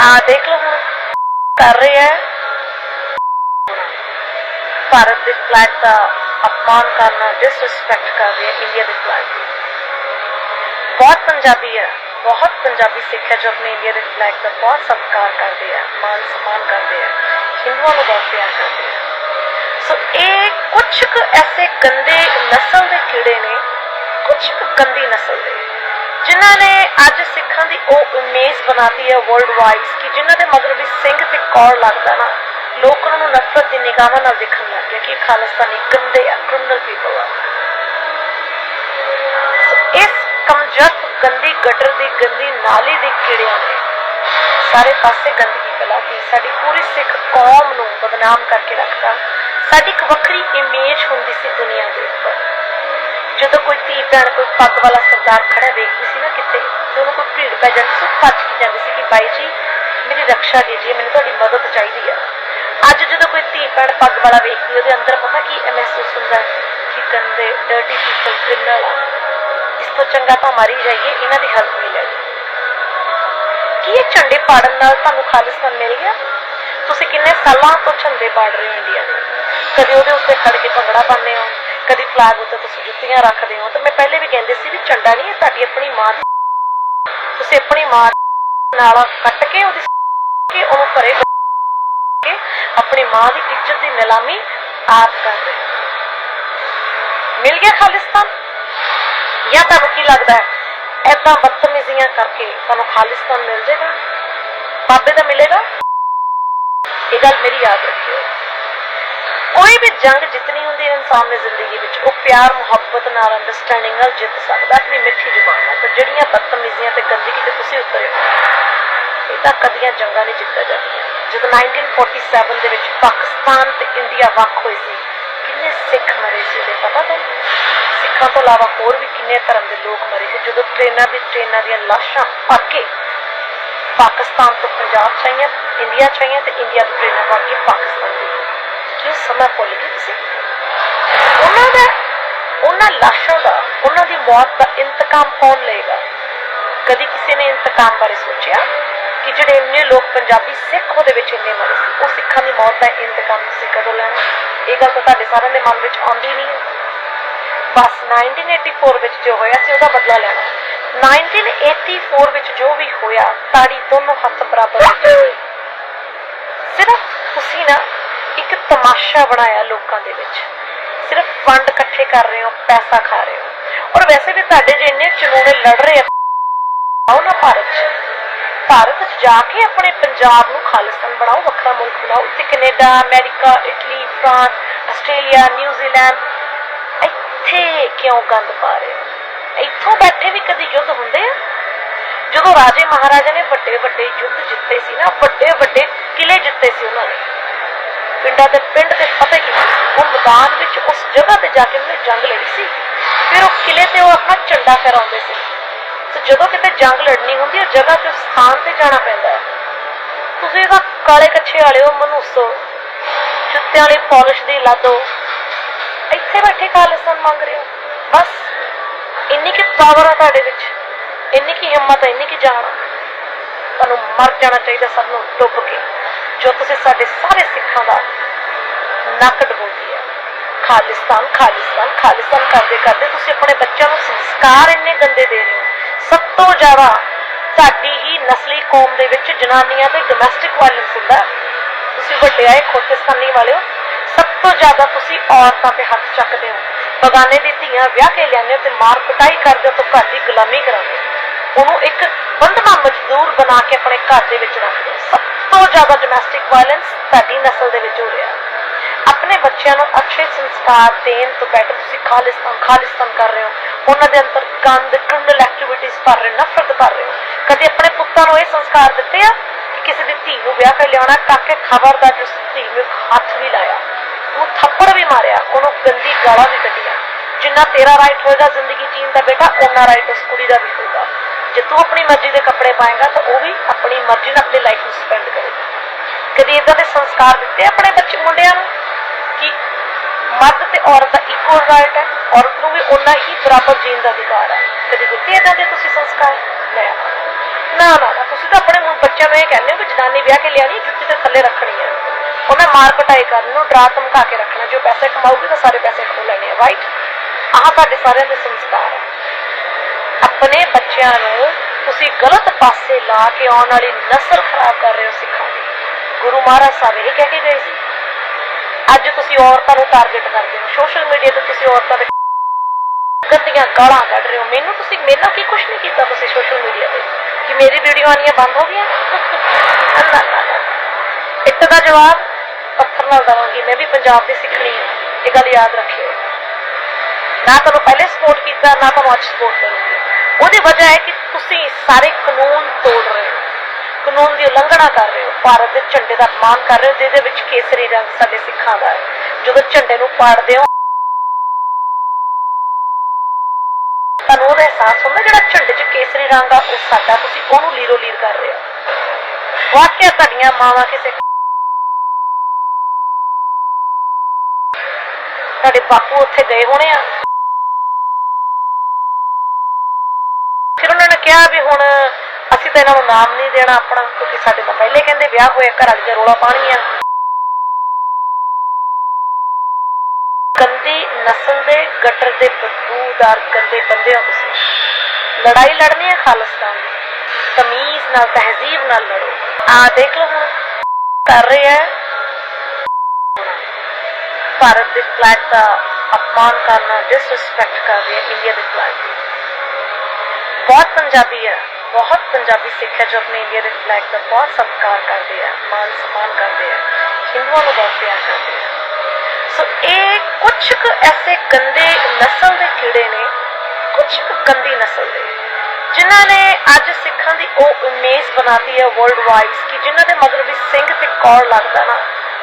ਆ ਦੇਖ ਲਓ। ਹੁਣ ਕਰ ਰਹੇ ਹੈ ਭਾਰਤ ਦੇ ਫਲੈਗ ਦਾ ਅਪਮਾਨ ਕਰਨਾ ਡਿਸਰਿਸਪੈਕਟ ਕਰ ਰਹੇ ਇੰਡੀਆ ਦੇ ਫਲੈਗ ਦੀ। ਬਹੁਤ ਪੰਜਾਬੀ ਹੈ ਬਹੁਤ ਪੰਜਾਬੀ ਸਿੱਖ ਹੈ ਜੋ ਆਪਣੇ ਇੰਡੀਆ ਦੇ ਫਲੈਗ ਦਾ ਬਹੁਤ ਸਤਿਕਾਰ ਕਰਦੇ ਆ ਮਾਨ ਸਨਮਾਨ ਕਰਦੇ ਆ, ਹਿੰਦੂਆਂ ਨੂੰ ਬਹੁਤ ਪਿਆਰ ਕਰਦੇ ਆ। ਸੋ ਇਹ ਕੁਝ ਕੁ ਐਸੇ ਗੰਦੇ ਨਸਲ ਦੇ ਕੀੜੇ ਨੇ ਕੁਝ ਕੁ ਗੰਦੀ ਨਸਲ ਦੇ। ਜਿਨ੍ਹਾਂ ਨੇ ਅੱਜ ਸਿੱਖਾਂ ਦੀ ਉਹ ਇਮੇਜ ਬਣਾਤੀ ਹੈ ਵਰਲਡ ਵਾਈਡ ਕਿ ਜਿਨ੍ਹਾਂ ਦੇ ਮਗਰ ਵੀ ਸਿੰਘ ਤੇ ਕੌਰ ਲੱਗਦਾ ਨਾ, ਲੋਕ ਉਹਨਾਂ ਨੂੰ ਨਫ਼ਰਤ ਦੀ ਨਿਗਾਹਾਂ ਨਾਲ ਦੇਖਣ ਲੱਗ ਗਏ ਕਿ ਇਹ ਗੰਦੇ ਆ ਕ੍ਰਿਮੀਨਲ ਪੀਪਲ ਆ। ਇਸ ਕਮਜਤ ਗੰਦੀ ਗਟਰ ਦੀ, ਗੰਦੀ ਨਾਲੀ ਦੇ ਕੀੜਿਆਂ ਨੇ ਸਾਰੇ ਪਾਸੇ ਗੰਦਗੀ ਫੈਲਾਤੀ। ਸਾਡੀ ਪੂਰੀ ਸਿੱਖ ਕੌਮ ਨੂੰ ਬਦਨਾਮ ਕਰਕੇ ਰੱਖਦਾ ਸਾਡੀ ਇੱਕ ਵੱਖਰੀ ਇਮੇਜ ਹੁੰਦੀ ਸੀ ਦੁਨੀਆ ਦੇ ਉੱਪਰ। ਜਦੋਂ ਕੋਈ ਧੀ ਭੈਣ ਕੋਈ ਪੱਗ ਵਾਲਾ ਸਰਦਾਰ ਖੜਾ ਵੇਖਦੀ ਸੀ ਨਾ ਕਿਤੇ, ਤੇ ਉਹਨੂੰ ਕੋਈ ਭੀੜ ਪੈ ਜਾਂਦੀ ਸੀ ਭੱਜ ਕੇ ਜਾਂਦੀ ਸੀ ਕਿ ਬਾਈ ਜੀ, ਮੇਰੀ ਰੱਖਿਆ ਕੀਜੀਏ ਮੈਨੂੰ ਤੁਹਾਡੀ ਮਦਦ ਚਾਹੀਦੀ ਹੈ ਅੱਜ ਜਦੋਂ ਕੋਈ ਧੀ ਭੈਣ ਪੱਗ ਵਾਲਾ ਵੇਖਦੀ, ਉਹਦੇ ਅੰਦਰ ਪਤਾ ਕੀ ਮਹਿਸੂਸ ਹੁੰਦਾ? ਕਿ ਗੰਦੇ ਡਰਟੀ ਪੀਪਲ ਕ੍ਰਿਮੀਨਲ ਇਸ ਤੋਂ ਚੰਗਾ ਤਾਂ ਮਾਰੀ ਜਾਈਏ, ਇਹਨਾਂ ਦੀ ਹੈਲਪ ਮਿਲ। ਜਾਏ ਕੀ ਇਹ ਝੰਡੇ ਪਾੜਨ ਨਾਲ ਤੁਹਾਨੂੰ ਖਾਲਿਸਤਾਨ ਮਿਲ ਗਿਆ? ਤੁਸੀਂ ਕਿੰਨੇ ਸਾਲਾਂ ਤੋਂ ਝੰਡੇ ਪਾੜ ਰਹੇ ਹੋ ਇੰਡੀਆ ਦੇ ਕਦੇ ਉਹਦੇ ਉੱਤੇ ਖੜ ਕੇ ਭੰਗੜਾ ਪਾਉਂਦੇ ਹੋ? ਕਦੀ ਫਲੈਗ ਉੱਤੇ ਤੁਸੀਂ ਜੁੱਤੀਆਂ ਰੱਖਦੇ ਹੋ ਤੇ ਮੈਂ ਪਹਿਲੇ ਵੀ ਕਹਿੰਦੇ ਸੀ ਵੀ ਝੰਡਾ ਨਹੀਂ ਇਹ ਤੁਹਾਡੀ ਆਪਣੀ ਮਾਂ ਦੀ ਤੁਸੀਂ ਆਪਣੀ ਮਾਂ ਨਾਲ ਕੱਟ ਕੇ ਉਹਦੀ ਕੇ ਉਹਨੂੰ ਪਰੇ ਕੇ ਆਪਣੀ ਮਾਂ ਦੀ ਇੱਜ਼ਤ ਦੀ ਨਿਲਾਮੀ ਆਪ ਕਰ ਰਹੇ ਮਿਲ ਗਿਆ ਖਾਲਿਸਤਾਨ? ਜਾਂ ਤੁਹਾਨੂੰ ਕੀ ਲੱਗਦਾ ਹੈ ਐਦਾਂ ਬਦਤਮੀਜ਼ੀਆਂ ਕਰਕੇ ਤੁਹਾਨੂੰ ਖਾਲਿਸਤਾਨ ਮਿਲ ਜਾਏਗਾ? ਬਾਬੇ ਦਾ ਮਿਲੇਗਾ? ਇਹ ਗੱਲ ਮੇਰੀ ਯਾਦ ਰੱਖਿਓ। ਕੋਈ ਵੀ ਜੰਗ ਜਿੱਤਨੀ ਹੁੰਦੀ ਹੈ ਇਨਸਾਨ ਨੇ ਜ਼ਿੰਦਗੀ ਵਿੱਚ, ਉਹ ਪਿਆਰ, ਮੁਹੱਬਤ ਨਾਲ ਅੰਡਰਸਟੈਂਡਿੰਗ ਨਾਲ ਜਿੱਤ ਸਕਦਾ, ਆਪਣੀ ਮਿੱਠੀ ਜ਼ੁਬਾਨ ਨਾਲ। ਪਰ ਜਿਹੜੀਆਂ ਬਦਤਮੀਜ਼ੀਆਂ ਤੇ ਗੰਦਗੀ ਤੇ ਤੁਸੀਂ ਉਤਰੇ ਇਹ ਤਾਂ ਕਦੀਆਂ ਜੰਗਾਂ ਨਹੀਂ ਜਿੱਤਿਆ ਜਾਂਦੀਆਂ। ਜਦੋਂ 1947 ਦੇ ਵਿੱਚ ਪਾਕਿਸਤਾਨ ਤੇ ਇੰਡੀਆ ਵੱਖ ਹੋਏ ਸੀ, ਕਿੰਨੇ ਸਿੱਖ ਮਰੇ ਸੀ ਉਹਦੇ, ਪਤਾ ਤੁਹਾਨੂੰ? ਸਿੱਖਾਂ ਤੋਂ ਇਲਾਵਾ ਹੋਰ ਵੀ ਕਿੰਨੇ ਧਰਮ ਦੇ ਲੋਕ ਮਰੇ ਸੀ, ਜਦੋਂ ਟ੍ਰੇਨਾਂ ਦੀ, ਟ੍ਰੇਨਾਂ ਦੀਆਂ ਲਾਸ਼ਾਂ ਪਾ ਕੇ ਪਾਕਿਸਤਾਨ ਤੋਂ ਪੰਜਾਬ ਚ ਆਈਆਂ, ਇੰਡੀਆ ਚ ਤੇ ਇੰਡੀਆ ਤੋਂ ਟ੍ਰੇਨਾਂ ਪਾ ਕੇ ਪਾਕਿਸਤਾਨ ਦੀ ਕਿ ਉਹ ਸਮਾਂ ਭੁੱਲ ਗਏ ਤੁਸੀਂ ਉਹਨਾਂ ਦਾ, ਉਹਨਾਂ ਲਾਸ਼ਾਂ ਦਾ, ਉਹਨਾਂ ਦੀ ਮੌਤ ਦਾ ਇੰਤਕਾਮ ਕੌਣ ਲਏਗਾ? ਕਦੀ ਕਿਸੇ ਨੇ ਇੰਤਕਾਮ ਬਾਰੇ ਸੋਚਿਆ ਕਿ ਜਿਹੜੇ ਇੰਨੇ ਲੋਕ ਪੰਜਾਬੀ ਸਿੱਖ ਉਹਦੇ ਵਿੱਚ ਇੰਨੇ ਮਰੇ ਸੀ? ਉਹ ਸਿੱਖਾਂ ਦੀ ਮੌਤ ਦਾ ਇੰਤਕਾਮ ਤੁਸੀਂ ਕਦੋਂ ਲੈਣਾ? ਇਹ ਗੱਲ ਤਾਂ ਤੁਹਾਡੇ ਸਾਰਿਆਂ ਦੇ ਮਨ ਵਿੱਚ ਆਉਂਦੀ ਨਹੀਂ। ਹੈ ਬਸ 1984 ਵਿੱਚ ਜੋ ਹੋਇਆ ਸੀ, ਉਹਦਾ ਬਦਲਾ ਲੈਣਾ। 1984 ਵਿੱਚ ਜੋ ਵੀ ਹੋਇਆ, ਤਾੜੀ ਦੋਨੋਂ ਹੱਥ ਬਰਾਬਰ ਸਿਰਫ ਤੁਸੀਂ ਨਾ ਇੱਕ ਤਮਾਸ਼ਾ ਬਣਾਇਆ ਲੋਕਾਂ ਦੇ ਵਿੱਚ। ਸਿਰਫ ਫੰਡ ਇਕੱਠੇ ਕਰ ਰਹੇ ਹੋ, ਪੈਸਾ ਖਾ ਰਹੇ ਹੋ। ਔਰ ਵੈਸੇ ਵੀ ਤੁਹਾਡੇ ਜੇ ਚਨੂਨੇ ਲੜ ਰਹੇ ਆ, ਆਓ ਨਾ ਭਾਰਤ ਭਾਰਤ 'ਚ ਜਾ ਕੇ ਆਪਣੇ ਪੰਜਾਬ ਨੂੰ ਖਾਲਿਸਤਾਨ ਬਣਾਓ, ਵੱਖਰਾ ਮੁਲਕ ਬਣਾਓ। ਤੇ Canada, America, Italy, France, Australia, New Zealand, ਇੱਥੇ ਕਿਉਂ ਗੰਦ ਪਾ ਰਹੇ ਹੋ? ਇੱਥੋਂ ਬੈਠੇ ਵੀ ਕਦੀ ਯੁੱਧ ਹੁੰਦੇ ਆ? ਜਦੋਂ ਰਾਜੇ ਮਹਾਰਾਜਾ ਨੇ ਵੱਡੇ ਵੱਡੇ ਯੁੱਧ ਜਿੱਤੇ ਸੀ ਨਾ ਵੱਡੇ ਵੱਡੇ ਕਿਲੇ ਜਿੱਤੇ ਸੀ ਉਹਨਾਂ ਨੇ ਪਿੰਡਾਂ ਦੇ ਪਿੰਡ ਦੇ ਫਤਿਹ ਕੀਤੇ ਉਹ ਮੈਦਾਨ ਵਿੱਚ ਉਸ ਜਗ੍ਹਾ ਤੇ ਜਾ ਕੇ ਉਹਨੇ ਜੰਗ ਲੜੀ ਸੀ। ਫਿਰ ਉਹ ਕਿਲੇ ਤੇ ਉਹ ਆਪਣਾ ਝੰਡਾ ਫਹਿਰਾਉਂਦੇ ਸੀ। ਤੇ ਜਦੋਂ ਕਿਤੇ ਜੰਗ ਲੜਨੀ ਹੁੰਦੀ ਹੈ ਜਗ੍ਹਾ ਤੇ ਸਥਾਨ ਤੇ ਜਾਣਾ ਪੈਂਦਾ ਹੈ। ਤੁਸੀਂ ਇਹਦਾ ਕਾਲੇ ਕੱਛੇ ਵਾਲਿਓ ਮਨੂਸੋ। ਜੁੱਤਿਆਂ ਵਾਲੀ ਪਾਲਿਸ਼ ਦੀ ਲਾਦੋ ਇੱਥੇ ਬੈਠੇ ਖਾਲਿਸਤਾਨ ਮੰਗ ਰਹੇ ਹੋ। ਬਸ, ਇੰਨੀ ਕਿ ਪਾਵਰ ਆ ਤੁਹਾਡੇ ਵਿੱਚ। ਇੰਨੀ ਕੀ ਹਿੰਮਤ ਹੈ ਇੰਨੀ ਕੀ ਜਾਨ ਆ। ਤੁਹਾਨੂੰ ਮਰ ਜਾਣਾ ਚਾਹੀਦਾ ਸਭ ਨੂੰ, ਡੁੱਬ ਕੇ। ਜੋ ਤੁਸੀਂ ਸਾਡੇ ਸਾਰੇ ਸਿੱਖਾਂ ਦਾ ਨੱਕ ਡਬੋਤੀ ਹੈ। ਖਾਲਿਸਤਾਨ ਖਾਲਿਸਤਾਨ ਖਾਲਿਸਤਾਨ ਕਰਦੇ ਕਰਦੇ ਤੁਸੀਂ ਆਪਣੇ ਬੱਚਿਆਂ ਨੂੰ ਸੰਸਕਾਰ ਇੰਨੇ ਗੰਦੇ ਦੇ ਰਹੇ ਹੋ। ਸਭ ਤੋਂ ਜ਼ਿਆਦਾ ਸਾਡੀ ਹੀ ਨਸਲੀ ਕੌਮ ਦੇ ਵਿੱਚ ਜਨਾਨੀਆਂ ਤੇ ਡੋਮੈਸਟਿਕ ਵਾਇਲੈਂਸ ਹੁੰਦਾ ਤੁਸੀਂ ਵੱਡੇ ਆਏ, ਖੋਤਿਸਤਾਨੀ ਵਾਲਿਓ ਸਭ ਤੋਂ ਜ਼ਿਆਦਾ ਤੁਸੀਂ ਔਰਤਾਂ ਤੇ ਹੱਥ ਚੱਕਦੇ ਹੋ। ਬਗਾਨੇ ਦੀ ਧੀਆਂ ਵਿਆਹ ਕੇ ਲਿਆਉਂਦੇ ਹੋ ਤੇ ਮਾਰ ਕੁਟਾਈ ਕਰਦੇ ਹੋ ਘਰ ਦੀ ਗੁਲਾਮੀ ਕਰਾਉਂਦੇ ਹੋ। ਉਹਨੂੰ ਇੱਕ ਬੰਧਨਾ ਮਜ਼ਦੂਰ ਬਣਾ ਕੇ ਆਪਣੇ ਘਰ ਦੇ ਵਿੱਚ ਰੱਖਦੇ ਹੋ। ਸਭ ਤੋਂ ਜ਼ਿਆਦਾ ਡੋਮੈਸਟਿਕ ਵਾਇਲੈਂਸ ਸਾਡੀ ਨਸਲ ਦੇ ਵਿੱਚ ਹੋ ਰਿਹਾ। ਆਪਣੇ ਬੱਚਿਆਂ ਨੂੰ ਅੱਛੇ ਸੰਸਕਾਰ ਦੇਣ ਤੋਂ ਬੈਟਰ ਤੁਸੀਂ ਖਾਲਿਸਤਾਨ ਖਾਲਿਸਤਾਨ ਕਰ ਰਹੇ ਹੋ। ਉਹਨਾਂ ਦੇ ਅੰਦਰ ਗੰਦ ਕ੍ਰਿਮੀਨਲ ਐਕਟੀਵਿਟੀਜ਼ ਕਰ ਰਹੇ ਨਫ਼ਰਤ ਕਰ ਰਹੇ ਹੋ। ਕਦੇ ਆਪਣੇ ਪੁੱਤਾਂ ਨੂੰ ਇਹ ਸੰਸਕਾਰ ਦਿੱਤੇ ਆ ਕਿ ਕਿਸੇ ਦੀ ਧੀ ਨੂੰ ਵਿਆਹ ਕਰ ਲਿਆਉਣਾ ਕਾਕੇ ਖਬਰਦਾਰ ਜਿਸ ਧੀ ਨੂੰ ਹੱਥ ਵੀ ਲਾਇਆ ਉਹ ਥੱਪੜ ਵੀ ਮਾਰਿਆ, ਉਹਨੂੰ ਗੰਦੀ ਗਾਲਾਂ ਵੀ ਕੱਢੀਆਂ। ਜਿੰਨਾ ਤੇਰਾ ਰਾਈਟ ਹੋਏਗਾ ਜ਼ਿੰਦਗੀ ਜੀਣ ਦਾ ਬੇਟਾ ਉਹਨਾਂ ਰਾਈਟ ਉਸ ਕੁੜੀ ਦਾ ਵੀ ਹੋਏਗਾ। ਜੇ ਤੂੰ ਆਪਣੀ ਮਰਜ਼ੀ ਦੇ ਕੱਪੜੇ ਪਾਏਗਾ, ਤਾਂ ਉਹ ਵੀ ਆਪਣੀ ਮਰਜ਼ੀ ਨਾਲ ਆਪਣੀ ਲਾਈਫ ਨੂੰ ਸਪੈਂਡ ਕਰੇਗਾ। ਕਦੀ ਇਦਾਂ ਦੇ ਸੰਸਕਾਰ ਦਿੱਤੇ ਆਪਣੇ ਬੱਚੇ, ਮੁੰਡਿਆਂ ਨੂੰ ਕਿ ਮਰਦ ਤੇ ਔਰਤ ਦਾ ਇਕੁਅਲ ਰਾਈਟ ਹੈ, ਔਰਤ ਨੂੰ ਵੀ ਉਨਾ ਹੀ ਬਰਾਬਰ ਜੀਣ ਦਾ ਅਧਿਕਾਰ ਹੈ। ਕਦੀ ਦਿੱਤੇ ਇਦਾਂ ਦੇ ਤੁਸੀਂ ਸੰਸਕਾਰ? ਲੈ ਨਾ ਨਾ ਤੁਸੀਂ ਤਾਂ ਆਪਣੇ ਬੱਚਿਆਂ ਨੂੰ ਇਹ ਕਹਿੰਦੇ ਹੋ ਕਿ ਜਨਾਨੀ ਵਿਆਹ ਕੇ ਲਿਆਣੀ ਜੁੱਤੀ ਤੇ ਥੱਲੇ ਰੱਖਣੀ ਹੈ। ਉਹਨੇ ਮਾਰ ਪਟਾਈ ਕਰਨ ਨੂੰ ਡਰਾ ਧਮਕਾ ਕੇ ਰੱਖਣਾ, ਜੋ ਪੈਸੇ ਕਮਾਊਗੀ ਤਾਂ ਸਾਰੇ ਪੈਸੇ ਖੋ ਲੈਣੇ ਆ ਰਾਈਟ ਆਹ ਤੁਹਾਡੇ ਸਾਰਿਆਂ ਦੇ ਸੰਸਕਾਰ ਹੈ। ਆਪਣੇ ਬੱਚਿਆਂ ਨੂੰ ਤੁਸੀਂ ਗਲਤ ਪਾਸੇ ਲਾ ਕੇ ਆਉਣ ਵਾਲੀ ਨਸਲ ਖਰਾਬ ਕਰ ਰਹੇ ਹੋ ਸਿੱਖਾਂ ਦੀ। ਗੁਰੂ ਮਹਾਰਾਜ ਸਾਹਿਬ ਇਹ ਕਹਿ ਕੇ ਗਏ ਸੀ। ਅੱਜ ਤੁਸੀਂ ਔਰਤਾਂ ਨੂੰ ਟਾਰਗੇਟ ਕਰਦੇ ਹੋ। ਸੋਸ਼ਲ ਮੀਡੀਆ ਤੇ ਤੁਸੀਂ ਔਰਤਾਂ ਦੇ ਗੰਦੀਆਂ ਗਾਲਾਂ ਕੱਢ ਰਹੇ ਹੋ। ਮੈਨੂੰ ਤੁਸੀਂ ਮੇਰੇ ਨਾਲ ਕੀ ਕੁਝ ਨਹੀਂ ਕੀਤਾ ਤੁਸੀਂ ਸੋਸ਼ਲ ਮੀਡੀਆ ਤੇ? ਕਿ ਮੇਰੀ ਵੀਡੀਓ ਆਣੀਆਂ ਬੰਦ ਹੋ ਗਈਆਂ? ਨਾ, ਨਾ, ਨਾ। ਦਾ ਜਵਾਬ ਪੱਥਰ ਨਾਲ ਦਵਾਂਗੀ। ਮੈਂ ਵੀ ਪੰਜਾਬ ਦੀ ਸਿੱਖਣੀ ਹੈ। ਇਹ ਗੱਲ ਯਾਦ ਰੱਖਿਓ। ਨਾ ਤੁਹਾਨੂੰ ਪਹਿਲੇ ਸਪੋਰਟ ਕੀਤਾ, ਨਾ ਤੁਹਾਨੂੰ ਅੱਜ ਸਪੋਰਟ ਕਰੂੰਗੀ। ਉਹਦੀ ਵਜ੍ਹਾ ਹੈ ਕਿ ਤੁਸੀਂ ਸਾਰੇ ਕਾਨੂੰਨ ਤੋੜ ਰਹੇ ਹੋ। ਕਾਨੂੰਨ ਦੀ ਉਲੰਘਣਾ ਕਰ ਰਹੇ ਹੋ। ਭਾਰਤ ਦੇ ਝੰਡੇ ਦਾ ਅਪਮਾਨ ਕਰ ਰਹੇ ਹੋ, ਜਿਹਦੇ ਵਿੱਚ ਕੇਸਰੀ ਰੰਗ ਸਾਡੇ ਸਿੱਖਾਂ ਦਾ ਹੈ। ਜਦੋਂ ਝੰਡੇ ਨੂੰ ਪਾੜਦੇ ਹੋ, ਤੁਹਾਨੂੰ ਉਹਦਾ ਅਹਿਸਾਸ ਹੁੰਦਾ ਜਿਹੜਾ ਝੰਡੇ 'ਚ ਕੇਸਰੀ ਰੰਗ ਆ, ਉਹ ਸਾਡਾ, ਤੁਸੀਂ ਉਹਨੂੰ ਲੀਰੋ ਲੀਰ ਕਰ ਰਹੇ ਹੋ। ਵਾਕਿਆ ਤੁਹਾਡੀਆਂ ਮਾਵਾਂ ਕਿਸੇ ਤੁਹਾਡੇ ਬਾਪੂ ਉੱਥੇ ਗਏ ਹੋਣੇ ਆ ਫਿਰ ਉਹਨਾਂ ਨੇ ਕਿਹਾ ਵੀ ਹੁਣ ਅਸੀਂ ਤਾਂ ਇਹਨਾਂ ਨੂੰ ਨਾਮ ਨਹੀਂ ਦੇਣਾ, ਆਪਣਾ ਕਿਉਂਕਿ ਸਾਡੇ ਤਾਂ ਪਹਿਲੇ ਕਹਿੰਦੇ ਵਿਆਹ ਹੋਇਆ, ਘਰ ਵਾਲੀ ਦੇ ਰੋਲਾ ਪਾਣੀ ਆ। ਗੰਦੀ ਨਸਲ ਦੇ ਗਟਰ ਦੇ ਬਦਬੂਦਾਰ ਗੰਦੇ ਬੰਦੇ ਹੋ ਤੁਸੀਂ। ਲੜਾਈ ਲੜਨੀ ਹੈ ਖਾਲਿਸਤਾਨ ਦੀ। ਤਮੀਜ਼ ਨਾਲ, ਤਹਿਜ਼ੀਬ ਨਾਲ ਲੜੋ। ਆ ਦੇਖ ਲਓ ਹੁਣ। ਕਰ ਰਹੇ ਹੈ ਭਾਰਤ ਦੇ ਫਲੈਗ ਦਾ ਅਪਮਾਨ ਕਰਨਾ ਡਿਸਰਿਸਪੈਕਟ ਕਰ ਰਹੇ ਹੈ ਇੰਡੀਆ ਦੇ ਫਲੈਗ ਦੀ। ਬਹੁਤ ਪੰਜਾਬੀ ਹੈ। ਬਹੁਤ ਪੰਜਾਬੀ ਸਿੱਖ ਹੈ ਜੋ ਆਪਣੇ ਇੰਡੀਆ ਦੇ ਫਲੈਗ ਦਾ ਬਹੁਤ ਸਤਿਕਾਰ ਕਰਦੇ ਆ ਮਾਨ ਸਨਮਾਨ ਕਰਦੇ ਆ, ਹਿੰਦੂਆਂ ਨੂੰ ਬਹੁਤ ਪਿਆਰ ਕਰਦੇ ਆ। ਸੋ ਇਹ ਕੁਝ ਕੁ ਐਸੇ ਗੰਦੇ ਨਸਲ ਦੇ ਕੀੜੇ ਨੇ ਕੁਝ ਕੁ ਗੰਦੀ ਨਸਲ ਦੇ। ਜਿਨ੍ਹਾਂ ਨੇ ਅੱਜ ਸਿੱਖਾਂ ਦੀ ਉਹ ਇਮੇਜ ਬਣਾਤੀ ਹੈ ਵਰਲਡ ਵਾਈਡ ਕਿ ਜਿਨ੍ਹਾਂ ਦੇ ਮਗਰ ਵੀ ਸਿੰਘ ਤੇ ਕੌਰ ਲੱਗਦਾ ਨਾ,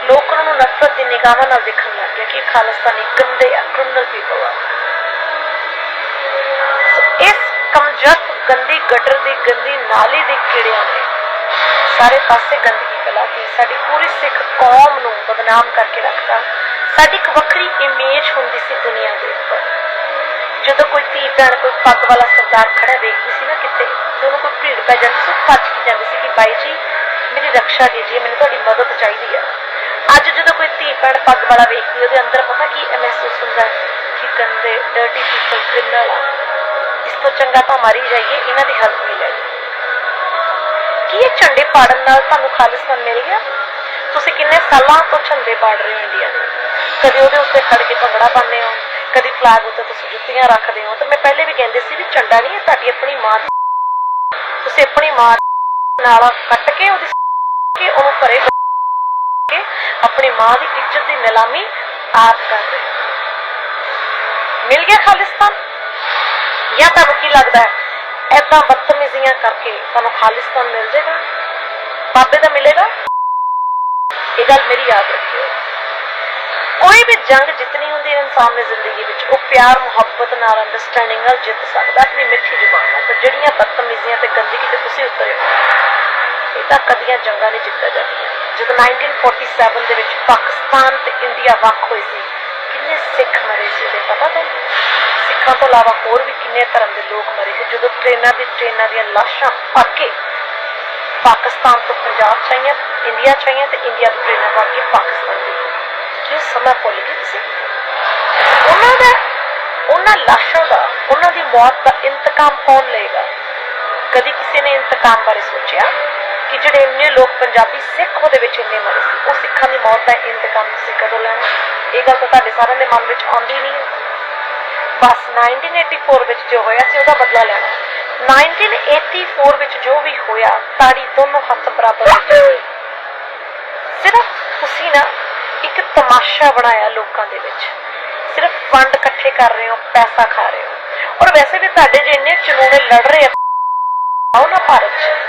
ਲੋਕ ਉਹਨਾਂ ਨੂੰ ਨਫ਼ਰਤ ਦੀ ਨਿਗਾਹਾਂ ਨਾਲ ਦੇਖਣ ਲੱਗ ਗਏ ਕਿ ਇਹ ਖਾਲਿਸਤਾਨੀ ਗੰਦੇ ਆ ਕ੍ਰਿਮੀਨਲ ਪੀਪਲ ਆ। ਇਸ ਗੰਦੀ ਗਟਰ ਦੀ, ਗੰਦੀ ਨਾਲੀ ਦੇ ਕੀੜਿਆਂ ਨੇ ਸਾਰੇ ਪਾਸੇ ਗੰਦਗੀ ਫੈਲਾਤੀ। ਸਾਡੀ ਪੂਰੀ ਸਿੱਖ ਕੌਮ ਨੂੰ ਬਦਨਾਮ ਕਰਕੇ ਰੱਖਤਾ। ਸਾਡੀ ਇੱਕ ਵੱਖਰੀ ਇਮੇਜ ਹੁੰਦੀ ਸੀ ਦੁਨੀਆ ਦੇ ਉੱਪਰ। ਜਦੋਂ ਕੋਈ ਧੀ ਭੈਣ, ਕੋਈ ਪੱਗ ਵਾਲਾ ਸਰਦਾਰ ਖੜਾ ਵੇਖਦੀ ਸੀ ਨਾ ਕਿਤੇ, ਤੇ ਉਹਨੂੰ ਕੋਈ ਭੀੜ ਪੈ ਜਾਂਦੀ ਸੀ ਭੱਜ ਕੇ ਜਾਂਦੀ ਸੀ ਕਿ ਬਾਈ ਜੀ, ਮੇਰੀ ਰੱਖਿਆ ਕੀਜੀਏ ਮੈਨੂੰ ਤੁਹਾਡੀ ਮਦਦ ਚਾਹੀਦੀ ਆ। ਅੱਜ ਜਦੋਂ ਕੋਈ ਧੀ ਭੈਣ ਪੱਗ ਵਾਲਾ ਵੇਖਦੀ, ਉਹਦੇ ਅੰਦਰ ਪਤਾ ਕੀ ਇਹ ਮਹਿਸੂਸ ਹੁੰਦਾ? ਕਿ ਗੰਦੇ ਡਰਟੀ ਪੀਪਲ ਕ੍ਰਿਮੀਨਲ ਆ। ਇਸ ਤੋਂ ਚੰਗਾ ਤਾਂ ਮਾਰੀ ਜਾਈਏ, ਇਹਨਾਂ ਦੀ ਹੈਲਪ ਮਿਲੇ ਕੀ ਇਹ ਝੰਡੇ ਪਾੜਨ ਨਾਲ ਤੁਹਾਨੂੰ ਖਾਲਿਸਤਾਨ ਮਿਲ ਗਿਆ? ਤੁਸੀਂ ਕਿੰਨੇ ਸਾਲਾਂ ਤੋਂ ਝੰਡੇ ਪਾੜ ਰਹੇ ਹੋ ਇੰਡੀਆ ਦੇ? ਕਦੇ ਉਹਦੇ ਉੱਤੇ ਖੜ ਕੇ ਭੰਗੜਾ ਪਾਉਂਦੇ ਹੋ, ਕਦੀ ਫਲੈਗ ਉੱਤੇ ਤੁਸੀਂ ਜੁੱਤੀਆਂ ਰੱਖਦੇ ਹੋ। ਤੇ ਮੈਂ ਪਹਿਲੇ ਵੀ ਕਹਿੰਦੇ ਸੀ ਵੀ ਝੰਡਾ ਨਹੀਂ, ਇਹ ਤੁਹਾਡੀ ਆਪਣੀ ਮਾਂ ਦੀ ਤੁਸੀਂ ਆਪਣੀ ਮਾਂ ਨਾਲ ਕੱਟ ਕੇ ਉਹਦੀ ਕੇ ਉਹਨੂੰ ਪਰੇ ਕੇ ਆਪਣੀ ਮਾਂ ਦੀ ਇੱਜ਼ਤ ਦੀ ਨਿਲਾਮੀ ਆਪ ਕਰ ਰਹੇ ਮਿਲ ਗਿਆ ਖਾਲਿਸਤਾਨ? ਜਾਂ ਤੁਹਾਨੂੰ ਕੀ ਲੱਗਦਾ ਹੈ? ਐਦਾਂ ਬਦਤਮੀਜ਼ੀਆਂ ਕਰਕੇ ਤੁਹਾਨੂੰ ਖਾਲਿਸਤਾਨ ਮਿਲ ਜਾਏਗਾ ਬਾਬੇ ਦਾ ਮਿਲੇਗਾ? ਇਹ ਗੱਲ ਮੇਰੀ ਯਾਦ ਰੱਖਿਓ। ਕੋਈ ਵੀ ਜੰਗ ਜਿੱਤਣੀ ਹੁੰਦੀ ਹੈ ਇਨਸਾਨ ਨੇ ਜ਼ਿੰਦਗੀ ਵਿੱਚ, ਉਹ ਪਿਆਰ, ਮੁਹੱਬਤ ਨਾਲ ਅੰਡਰਸਟੈਂਡਿੰਗ ਨਾਲ ਜਿੱਤ ਸਕਦਾ ਆਪਣੀ ਮਿੱਠੀ ਜ਼ੁਬਾਨ ਨਾਲ। ਤੇ ਜਿਹੜੀਆਂ ਬਦਤਮੀਜ਼ੀਆਂ ਤੇ ਗੰਦਗੀ ਤੇ ਤੁਸੀਂ ਉਤਰੇ ਇਹ ਤਾਂ ਕਦੀਆਂ ਜੰਗਾਂ ਨਹੀਂ ਜਿੱਤਿਆ ਜਾਂਦੀਆਂ ਜਦੋਂ 1947 ਦੇ ਵਿੱਚ ਪਾਕਿਸਤਾਨ ਤੇ ਇੰਡੀਆ ਵੱਖ ਹੋਏ ਸੀ ਕਿੰਨੇ ਸਿੱਖ ਮਰੇ ਸੀ ਉਹਦੇ, ਪਤਾ ਤੁਹਾਨੂੰ ਸਿੱਖਾਂ ਤੋਂ ਇਲਾਵਾ ਹੋਰ ਵੀ ਕਿੰਨੇ ਧਰਮ ਦੇ ਲੋਕ ਮਰੇ ਸੀ, ਜਦੋਂ ਟ੍ਰੇਨਾਂ ਦੀ ਟ੍ਰੇਨਾਂ ਦੀਆਂ ਲਾਸ਼ਾਂ ਭਰ ਕੇ ਪਾਕਿਸਤਾਨ ਤੋਂ ਪੰਜਾਬ ਚ ਇੰਡੀਆ ਚ ਆਈਆਂ ਤੇ ਇੰਡੀਆ ਤੋਂ ਟ੍ਰੇਨਾਂ ਭਰ ਕੇ ਪਾਕਿਸਤਾਨ ਦੀ ਕਿ ਸਮਾਂ ਭੁੱਲ ਗਏ ਤੁਸੀਂ? ਉਹਨਾਂ ਦਾ, ਉਹਨਾਂ ਲਾਸ਼ਾਂ ਦਾ, ਉਹਨਾਂ ਦੀ ਮੌਤ ਦਾ ਇੰਤਕਾਮ ਕੌਣ ਲਏਗਾ? ਕਦੀ ਕਿਸੇ ਨੇ ਇੰਤਕਾਮ ਬਾਰੇ ਸੋਚਿਆ? ਕਿ ਜਿਹੜੇ ਇੰਨੇ ਲੋਕ ਪੰਜਾਬੀ ਸਿੱਖ ਉਹਦੇ ਵਿੱਚ ਇੰਨੇ ਮਰੇ ਸੀ। ਉਹ ਸਿੱਖਾਂ ਦੀ ਮੌਤ ਦਾ ਇੰਤਕਾਮ ਤੁਸੀਂ ਕਦੋਂ ਲੈਣਾ? ਇਹ ਗੱਲ ਤਾਂ ਤੁਹਾਡੇ ਸਾਰਿਆਂ ਦੇ ਮਨ ਵਿੱਚ ਆਉਂਦੀ ਨਹੀਂ। ਹੈ ਬਸ 1984 ਵਿੱਚ ਜੋ ਹੋਇਆ ਸੀ, ਉਹਦਾ ਬਦਲਾ ਲੈਣਾ। 1984 ਵਿੱਚ ਜੋ ਵੀ ਹੋਇਆ, ਤਾੜੀ ਦੋਨੋਂ ਹੱਥ ਬਰਾਬਰ ਵਿੱਚ ਸਿਰਫ ਤੁਸੀਂ ਨਾ ਇੱਕ ਤਮਾਸ਼ਾ ਬਣਾਇਆ ਲੋਕਾਂ ਦੇ ਵਿੱਚ। ਸਿਰਫ ਫੰਡ ਇਕੱਠੇ ਕਰ ਰਹੇ ਹੋ, ਪੈਸਾ ਖਾ ਰਹੇ ਹੋ। ਔਰ ਵੈਸੇ ਵੀ ਤੁਹਾਡੇ ਜੇ ਇੰਨੇ ਚਨੂਨੇ ਲੜ ਰਹੇ ਆ, ਆਓ ਨਾ ਭਾਰਤ 'ਚ।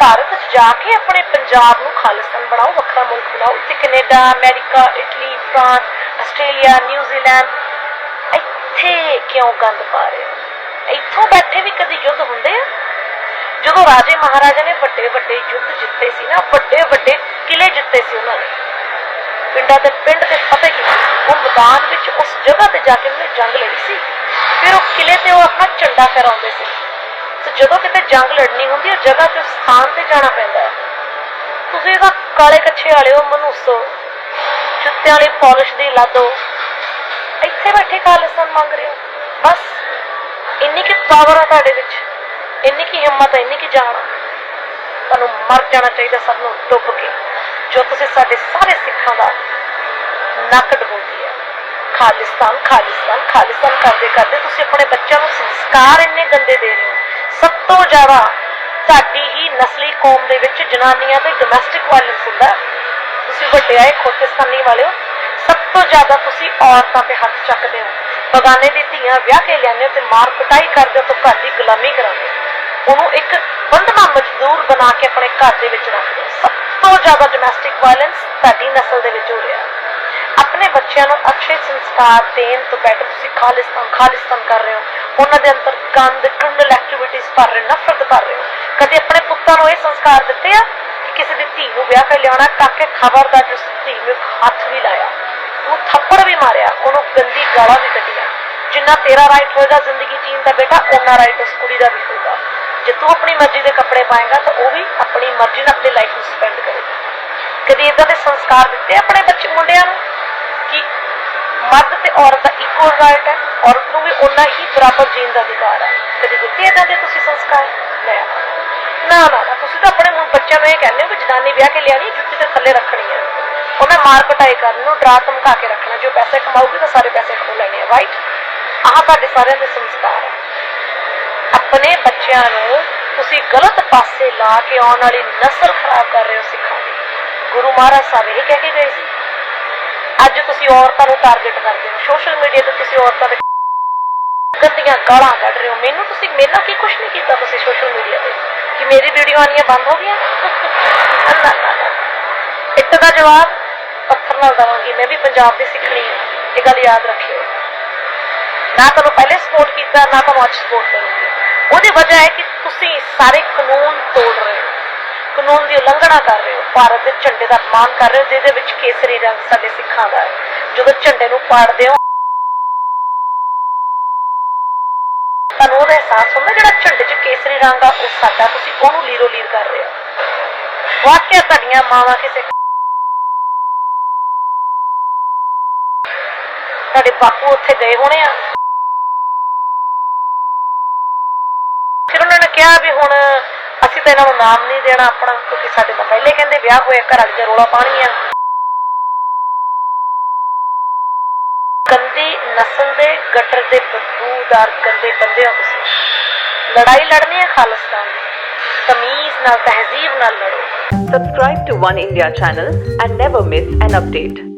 ਭਾਰਤ 'ਚ ਜਾ ਕੇ ਆਪਣੇ ਪੰਜਾਬ ਨੂੰ ਖਾਲਿਸਤਾਨ ਬਣਾਓ, ਵੱਖਰਾ ਮੁਲਕ ਬਣਾਓ ਤੇ Canada, America, Italy, France, Australia New Zealand ਇੱਥੇ ਕਿਉਂ ਗੰਦ ਪਾ ਰਹੇ ਹੋ? ਇੱਥੋਂ ਬੈਠੇ ਵੀ ਕਦੀ ਯੁੱਧ ਹੁੰਦੇ ਆ? ਜਦੋਂ ਰਾਜੇ ਮਹਾਰਾਜਾ ਨੇ ਵੱਡੇ ਵੱਡੇ ਯੁੱਧ ਜਿੱਤੇ ਸੀ ਨਾ, ਵੱਡੇ ਵੱਡੇ ਕਿਲੇ ਜਿੱਤੇ ਸੀ ਉਹਨਾਂ ਨੇ, ਪਿੰਡਾਂ ਦੇ ਪਿੰਡ ਤੇ ਫਤਿਹ ਕੀਤੀ, ਉਹ ਮੈਦਾਨ ਵਿੱਚ ਉਸ ਜਗ੍ਹਾ ਤੇ ਜਾ ਕੇ ਉਹਨੇ ਜੰਗ ਲੜੀ ਸੀ, ਫਿਰ ਉਹ ਕਿਲੇ ਤੇ ਉਹ ਆਪਣਾ ਝੰਡਾ ਫਹਿਰਾਉਂਦੇ ਸੀ। ਤੇ ਜਦੋਂ ਕਿਤੇ ਜੰਗ ਲੜਨੀ ਹੁੰਦੀ ਹੈ, ਜਗ੍ਹਾ ਤੇ ਸਥਾਨ ਤੇ ਜਾਣਾ ਪੈਂਦਾ ਹੈ। ਤੁਸੀਂ ਇਹਦਾ ਕਾਲੇ ਕੱਛੇ ਵਾਲਿਓ ਮਨੂਸੋ ਜੁੱਤਿਆਂ ਵਾਲੀ ਪਾਲਿਸ਼ ਦੀ ਲਾਦੋ ਇੱਥੇ ਬੈਠੇ ਖਾਲਿਸਤਾਨ ਮੰਗ ਰਹੇ ਹੋ। ਬਸ, ਇੰਨੀ ਕੀ ਪਾਵਰ ਆ ਤੁਹਾਡੇ ਵਿੱਚ। ਇੰਨੀ ਕੀ ਹਿੰਮਤ ਹੈ ਇੰਨੀ ਕੀ ਜਾਣ ਆ। ਤੁਹਾਨੂੰ ਮਰ ਜਾਣਾ ਚਾਹੀਦਾ ਸਭ ਨੂੰ ਡੁੱਬ ਕੇ, ਜੋ ਤੁਸੀਂ ਸਾਡੇ ਸਾਰੇ ਸਿੱਖਾਂ ਦਾ ਨੱਕ ਡਬੋਦੀ ਹੈ। ਖਾਲਿਸਤਾਨ ਖਾਲਿਸਤਾਨ ਖਾਲਿਸਤਾਨ ਕਰਦੇ ਕਰਦੇ ਤੁਸੀਂ ਆਪਣੇ ਬੱਚਿਆਂ ਨੂੰ ਸੰਸਕਾਰ ਇੰਨੇ ਗੰਦੇ ਦੇ ਰਹੇ ਹੋ। ਸਭ ਤੋਂ ਜ਼ਿਆਦਾ ਸਾਡੀ ਹੀ ਨਸਲੀ ਕੌਮ ਦੇ ਵਿੱਚ ਜਨਾਨੀਆਂ ਤੇ ਡੋਮੈਸਟਿਕ ਵਾਇਲੈਂਸ ਹੁੰਦਾ। ਤੁਸੀਂ ਵੱਡੇ ਆਏ ਖੋਤਿਸਤਾਨੀ ਵਾਲਿਓ ਸਭ ਤੋਂ ਜ਼ਿਆਦਾ ਤੁਸੀਂ ਔਰਤਾਂ ਤੇ ਹੱਥ ਚੱਕਦੇ ਹੋ। ਬਗਾਨੇ ਦੀ ਧੀਆਂ ਵਿਆਹ ਕੇ ਲਿਆਉਂਦੇ ਹੋ ਤੇ ਮਾਰ ਪਟਾਈ ਕਰਦੇ ਹੋ ਘਰ ਦੀ ਗੁਲਾਮੀ ਕਰਾਉਂਦੇ ਹੋ। ਉਹਨੂੰ ਇੱਕ ਬੰਧਨਾ ਮਜ਼ਦੂਰ ਬਣਾ ਕੇ ਆਪਣੇ ਘਰ ਦੇ ਵਿੱਚ ਰੱਖਦੇ ਹੋ। ਸਭ ਤੋਂ ਜ਼ਿਆਦਾ ਡੋਮੈਸਟਿਕ ਵਾਇਲੈਂਸ ਤੁਹਾਡੀ ਨਸਲ ਦੇ ਵਿੱਚ ਹੋ ਰਿਹਾ। ਆਪਣੇ ਬੱਚਿਆਂ ਨੂੰ ਅੱਛੇ ਸੰਸਕਾਰ ਦੇਣ ਤੋਂ ਬੈਟਰ ਤੁਸੀਂ ਖਾਲਿਸਤਾਨ ਖਾਲਿਸਤਾਨ ਕਰ ਰਹੇ ਹੋ। ਉਹਨਾਂ ਦੇ ਅੰਦਰ ਗੰਦ ਕ੍ਰਿਮੀਨਲ ਐਕਟੀਵਿਟੀਜ਼ ਕਰ ਰਹੇ ਨਫ਼ਰਤ ਕਰ ਰਹੇ ਹੋ। ਕਦੇ ਆਪਣੇ ਪੁੱਤਾਂ ਨੂੰ ਇਹ ਸੰਸਕਾਰ ਦਿੱਤੇ ਆ ਕਿ ਕਿਸੇ ਦੀ ਧੀ ਨੂੰ ਵਿਆਹ ਕੇ ਲਿਆਉਣਾ ਕਾਕੇ ਖਬਰਦਾਰ ਜਿਸ ਧੀ ਨੂੰ ਹੱਥ ਵੀ ਲਾਇਆ, ਉਹਨੂੰ ਥੱਪੜ ਵੀ ਮਾਰਿਆ, ਉਹਨੂੰ ਗੰਦੀ ਗਾਲਾਂ ਵੀ ਕੱਢੀਆਂ। ਜਿੰਨਾ ਤੇਰਾ ਰਾਈਟ ਹੋਏਗਾ, ਜ਼ਿੰਦਗੀ ਜੀਣ ਦਾ ਬੇਟਾ ਉਹਨਾਂ ਰਾਈਟ ਉਸ ਕੁੜੀ ਦਾ ਵੀ ਹੋਏਗਾ। ਜੇ ਤੂੰ ਆਪਣੀ ਮਰਜ਼ੀ ਦੇ ਕੱਪੜੇ ਪਾਏਗਾ, ਤਾਂ ਉਹ ਵੀ ਆਪਣੀ ਮਰਜ਼ੀ ਨਾਲ ਆਪਣੀ ਲਾਈਫ ਨੂੰ ਸਪੈਂਡ ਕਰੇਗਾ। ਕਦੀ ਇਦਾਂ ਦੇ ਸੰਸਕਾਰ ਦਿੱਤੇ ਆਪਣੇ ਬੱਚੇ, ਮੁੰਡਿਆਂ ਨੂੰ? ਕਿ ਮਰਦ ਤੇ ਔਰਤ ਦਾ ਇਕੁਅਲ ਰਾਈਟ ਹੈ, ਔਰਤ ਨੂੰ ਵੀ ਉਨਾ ਹੀ ਬਰਾਬਰ ਜੀਣ ਦਾ ਅਧਿਕਾਰ ਹੈ। ਕਦੀ ਦਿੱਤੇ ਇਦਾਂ ਦੇ ਤੁਸੀਂ ਸੰਸਕਾਰ? ਨਹੀਂ ਨਾ ਨਾ ਨਾ, ਤੁਸੀਂ ਤਾਂ ਆਪਣੇ ਬੱਚਿਆਂ ਨੂੰ ਇਹ ਕਹਿੰਦੇ ਹੋ ਕਿ ਜਨਾਨੀ ਵਿਆਹ ਕੇ ਲਿਆਣੀ ਜੁੱਤੀ ਤੇ ਥੱਲੇ ਰੱਖਣੀ ਹੈ। ਉਹਨਾਂ ਮਾਰ ਕਟਾਈ ਕਰਨ ਨੂੰ ਡਰਾ ਧਮਕਾ ਕੇ ਰੱਖਣਾ, ਜੋ ਪੈਸੇ ਕਮਾਊਗੀ ਤਾਂ ਸਾਰੇ ਪੈਸੇ ਖੋ ਲੈਣੇ ਆ ਰਾਈਟ ਆਹ ਤੁਹਾਡੇ ਸਾਰਿਆਂ ਦੇ ਸੰਸਕਾਰ ਹੈ। ਆਪਣੇ ਬੱਚਿਆਂ ਨੂੰ ਤੁਸੀਂ ਗਲਤ ਪਾਸੇ ਲਾ ਕੇ ਆਉਣ ਵਾਲੀ ਨਸਲ ਖਰਾਬ ਕਰ ਰਹੇ ਹੋ ਸਿੱਖਾਂ ਦੀ। ਗੁਰੂ ਮਹਾਰਾਜ ਸਾਹਿਬ ਇਹ ਕਹਿ ਕੇ ਗਏ ਸੀ ਅੱਜ ਤੁਸੀਂ ਔਰਤਾਂ ਨੂੰ ਟਾਰਗੇਟ ਕਰਦੇ ਹੋ। ਸੋਸ਼ਲ ਮੀਡੀਆ ਤੇ ਤੁਸੀਂ ਔਰਤਾਂ ਦੇ ਗੰਦੀਆਂ ਗਾਲਾਂ ਕੱਢ ਰਹੇ ਹੋ। ਮੈਨੂੰ ਤੁਸੀਂ ਮੇਰੇ ਨਾਲ ਕੀ ਕੁਝ ਨਹੀਂ ਕੀਤਾ ਤੁਸੀਂ ਸੋਸ਼ਲ ਮੀਡੀਆ ਤੇ? ਕਿ ਮੇਰੀ ਵੀਡੀਓ ਆਣੀਆਂ ਬੰਦ ਹੋ ਗਈਆਂ? ਨਾ, ਨਾ, ਇੱਟ ਦਾ ਜਵਾਬ ਪੱਥਰ ਨਾਲ ਦਵਾਂਗੀ। ਮੈਂ ਵੀ ਪੰਜਾਬ ਦੀ ਸਿੱਖਣੀ ਹੈ। ਇਹ ਗੱਲ ਯਾਦ ਰੱਖਿਓ। ਨਾ ਤੁਹਾਨੂੰ ਪਹਿਲੇ ਸਪੋਰਟ ਕੀਤਾ ਨਾ ਤੁਹਾਨੂੰ ਅੱਜ ਸਪੋਰਟ ਕਰੂੰਗੀ। ਉਹਦੀ ਵਜ੍ਹਾ ਹੈ ਕਿ ਤੁਸੀਂ ਸਾਰੇ ਕਾਨੂੰਨ ਤੋੜ ਰਹੇ ਹੋ। ਕਾਨੂੰਨ ਦੀ ਉਲੰਘਣਾ ਕਰ ਰਹੇ ਹੋ। ਭਾਰਤ ਦੇ ਝੰਡੇ ਦਾ ਅਪਮਾਨ ਕਰ ਰਹੇ ਹੋ, ਜਿਹਦੇ ਵਿੱਚ ਕੇਸਰੀ ਰੰਗ ਸਾਡੇ ਸਿੱਖਾਂ ਦਾ ਹੈ। ਜਦੋਂ ਝੰਡੇ ਨੂੰ ਪਾੜਦੇ ਹੋ ਤੁਹਾਨੂੰ ਉਹਦਾ ਅਹਿਸਾਸ ਹੁੰਦਾ ਜਿਹੜਾ ਝੰਡੇ 'ਚ ਕੇਸਰੀ ਰੰਗ ਆ, ਉਹ ਸਾਡਾ, ਤੁਸੀਂ ਉਹਨੂੰ ਲੀਰੋ ਲੀਰ ਕਰ ਰਹੇ ਹੋ। ਵਾਕਿਆ ਤੁਹਾਡੀਆਂ ਮਾਵਾਂ ਕਿਸੇ ਤੁਹਾਡੇ ਬਾਪੂ ਉੱਥੇ ਗਏ ਹੋਣੇ ਆ। ਫਿਰ ਉਹਨਾਂ ਨੇ ਕਿਹਾ ਵੀ ਹੁਣ ਅਸੀਂ ਤਾਂ ਇਹਨਾਂ ਨੂੰ ਨਾਮ ਨਹੀਂ ਦੇਣਾ, ਆਪਣਾ ਕਿਉਂਕਿ ਸਾਡੇ ਤਾਂ ਪਹਿਲੇ ਕਹਿੰਦੇ ਵਿਆਹ ਹੋਇਆ, ਘਰ ਵਾਲੀ ਦਾ ਰੋਲਾ ਪਾਣੀ ਆ ਗੰਦੀ ਨਸਲ ਦੇ ਗਟਰ ਦੇ ਬਦਬੂਦਾਰ ਗੰਦੇ ਬੰਦੇ ਹੋ ਤੁਸੀਂ। ਲੜਾਈ ਲੜਨੀ ਹੈ ਖਾਲਿਸਤਾਨ ਦੀ। ਤਮੀਜ਼ ਨਾਲ, ਤਹਿਜ਼ੀਬ ਨਾਲ ਲੜੋ। Subscribe to One India channel and never miss an update.